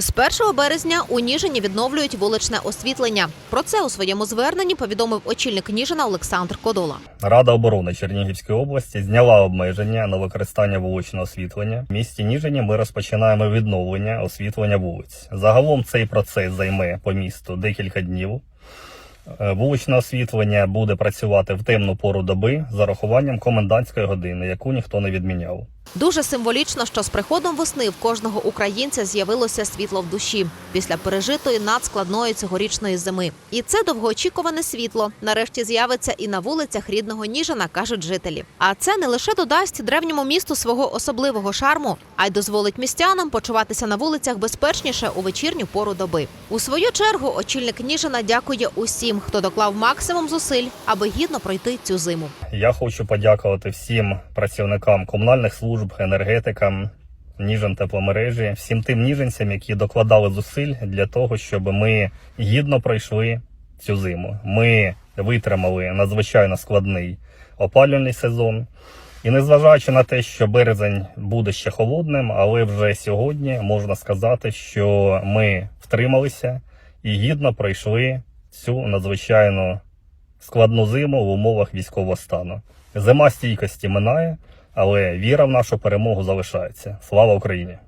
З 1 березня у Ніжині відновлюють вуличне освітлення. Про це у своєму зверненні повідомив очільник Ніжина Олександр Кодола. Рада оборони Чернігівської області зняла обмеження на використання вуличного освітлення. В місті Ніжині ми розпочинаємо відновлення освітлення вулиць. Загалом цей процес займе по місту декілька днів. Е, Вуличне освітлення буде працювати в темну пору доби з урахуванням комендантської години, яку ніхто не відміняв. Дуже символічно, що з приходом весни в кожного українця з'явилося світло в душі після пережитої надскладної цьогорічної зими. І це довгоочікуване світло нарешті з'явиться і на вулицях рідного Ніжина, кажуть жителі. А це не лише додасть древньому місту свого особливого шарму, а й дозволить містянам почуватися на вулицях безпечніше у вечірню пору доби. У свою чергу очільник Ніжина дякує усім, хто доклав максимум зусиль, аби гідно пройти цю зиму. Я хочу подякувати всім працівникам комунальних служб, енергетикам, Ніжин тепломережі, всім тим ніженцям, які докладали зусиль для того, щоб ми гідно пройшли цю зиму. Ми витримали надзвичайно складний опалювальний сезон. І незважаючи на те, що березень буде ще холодним, але вже сьогодні можна сказати, що ми втрималися і гідно пройшли цю надзвичайно складну зиму в умовах військового стану. Зима стійкості минає, але віра в нашу перемогу залишається. Слава Україні!